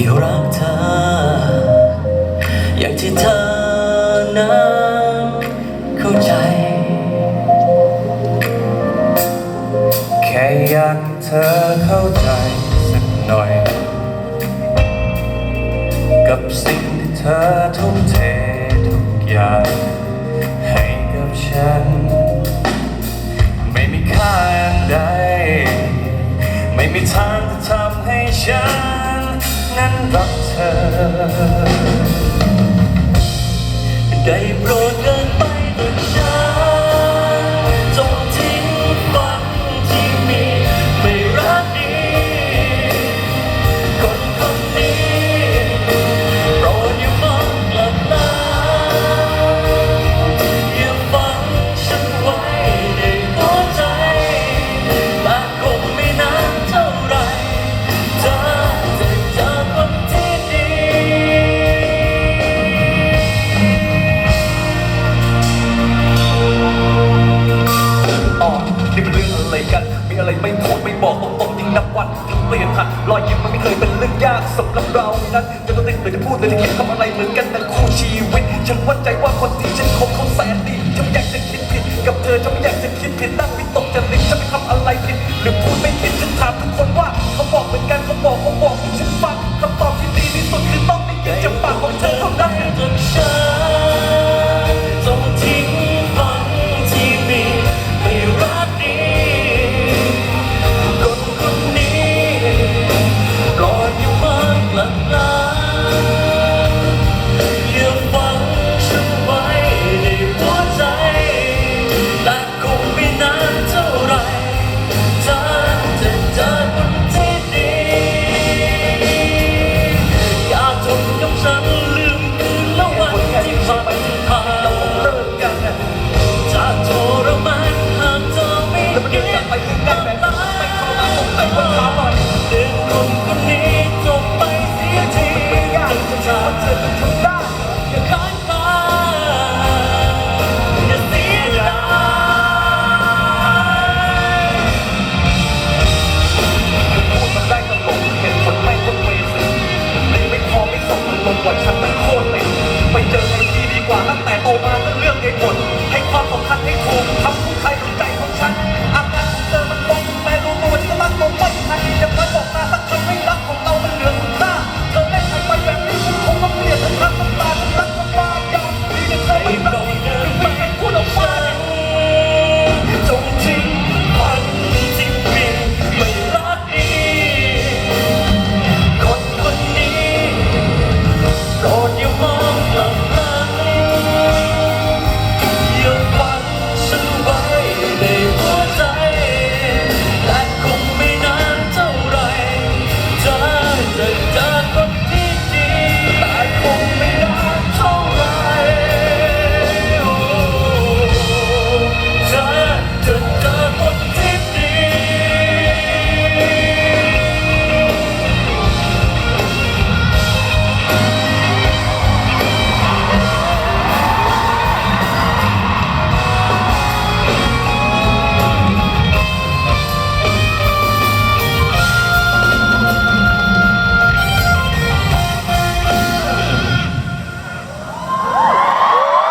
ได้รักเธอ อย่างที่เธอนั้นเข้าใจ แค่อยากเธอเข้าใจสักหน่อย กับสิ่งที่เธอทุ่มเททุกอย่างให้กับฉัน ไม่มีค่าอันใด ไม่มีทางจะทำให้ฉัน นั้นรักเธอ อะไรไม่พูดไม่บอกตรงๆจริงนับวันถึงเปลี่ยนผันรอยยิ้มมันไม่เคยเป็นเรื่องยากสำหรับเรานั้นจะต้องติดหรือจะพูดหรือจะคิดทำอะไรเหมือนกันแต่คู่ชีวิต ฉันวั่นใจว่าคนที่ฉันคบเขาแสนดีฉันอยากจะคิดผิดกับเธอฉันไม่อยากจะคิดผิดนั่งวิตกจริตฉันไม่ทำอะไรผิดหรือพูดไม่ผิดฉันถามทุกคนว่าเขาบอกเหมือนกันเขาบอกเขาบอก Love.